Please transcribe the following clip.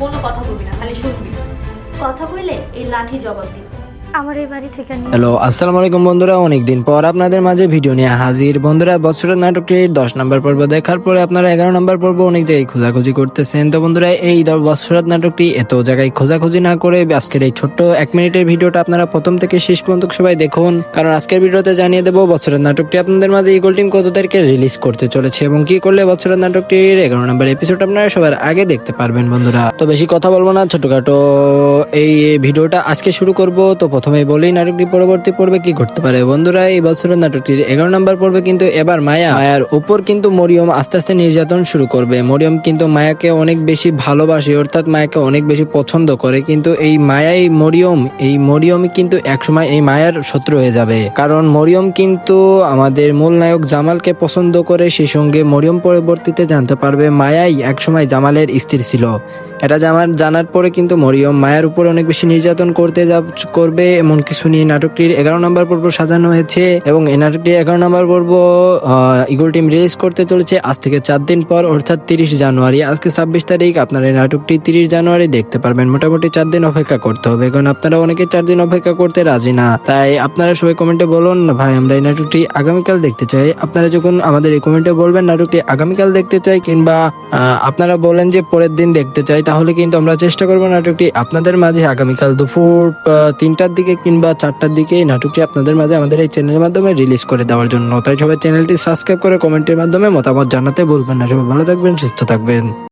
কোনো কথা বলবি না খালি শুনবি। কথা কইলে এই লাঠি জবাব দিব। হ্যালো আসসালামু আলাইকুম বন্ধুরা। অনেকদিন পর আপনাদের মাঝে ভিডিও নিয়ে হাজির। বন্ধুরা, বছরের নাটকটির দশ নম্বর পর্ব দেখার পরে আপনারা এগারো নম্বর পর্ব অনেক জায়গায় খোঁজাখুঁজি করতেছেন। তো বন্ধুরা, এই নাটকটি এত জায়গায় খোঁজাখুঁজি না করে আজকের এই ছোট্ট এক মিনিটের ভিডিওটা আপনারা প্রথম থেকে শেষ পর্যন্ত সবাই দেখুন। কারণ আজকের ভিডিওতে জানিয়ে দেবো, বছরের নাটকটি আপনাদের মাঝে ইগল টিম কত তারিখে রিলিজ করতে চলেছে এবং কি করলে বছরের নাটকটির এগারো নম্বর এপিসোড আপনারা সবার আগে দেখতে পারবেন বন্ধুরা। তো বেশি কথা বলব না, ছোটখাটো এই ভিডিওটা আজকে শুরু করব। তো প্রথমে বলি, নাটকটি পরবর্তী পর্বে কি ঘটতে পারে? বন্ধুরা, এই বছরের নাটকটির এগারো নম্বর পর্বে কিন্তু এবার মায়া। মায়ার উপর কিন্তু মরিয়ম আস্তে আস্তে নির্যাতন শুরু করবে। মরিয়ম কিন্তু মায়াকে অনেক বেশি ভালোবাসে, অর্থাৎ মায়াকে অনেক বেশি পছন্দ করে। কিন্তু এই মায়াই মরিয়ম, এই মরিয়ম কিন্তু একসময় এই মায়ার শত্রু হয়ে যাবে। কারণ মরিয়ম কিন্তু আমাদের মূল নায়ক জামালকে পছন্দ করে সেই সঙ্গে মরিয়ম পরবর্তীতে জানতে পারবে মায়াই একসময় জামালের স্ত্রী ছিল। এটা জামাল জানার পরে কিন্তু মরিয়ম মায়ার উপর অনেক বেশি নির্যাতন করতে যা, করবে। এমন কিছু নিয়ে নাটকটির এগারো নম্বর পর্ব সাজানো হয়েছে এবং এই নাটকটির এগারো নম্বর পর্ব ইগল টিম রিলিজ করতে চলেছে আজ থেকে চার দিন পর, অর্থাৎ তিরিশ জানুয়ারি। আজকে ছাব্বিশ তারিখ, আপনারা এই নাটকটি তিরিশ জানুয়ারি দেখতে পারবেন। মোটামুটি চার দিন অপেক্ষা করতে হবে, কারণ আপনারা অনেকে চার দিন অপেক্ষা করতে রাজি না। তাই আপনারা সবাই কমেন্টে বলুন, ভাই, আমরা এই নাটকটি আগামীকাল দেখতে চাই। আপনারা যখন আমাদের এই কমেন্টে বলবেন নাটকটি আগামীকাল দেখতে চাই কিংবা আপনারা বলেন যে পরের দিন দেখতে চাই, তাহলে কিন্তু আমরা চেষ্টা করব নাটকটি আপনাদের মাঝে আগামীকাল দুপুর তিনটার দিকে কিংবা চারটার দিকে এই নাটকটি আপনাদের মাঝে আমাদের এই চ্যানেলের মাধ্যমে রিলিজ করে দেওয়ার জন্য। তাই সবাই চ্যানেলটি সাবস্ক্রাইব করে কমেন্টের মাধ্যমে মতামত জানাতে ভুলবেন না। সবাই ভালো থাকবেন, সুস্থ থাকবেন।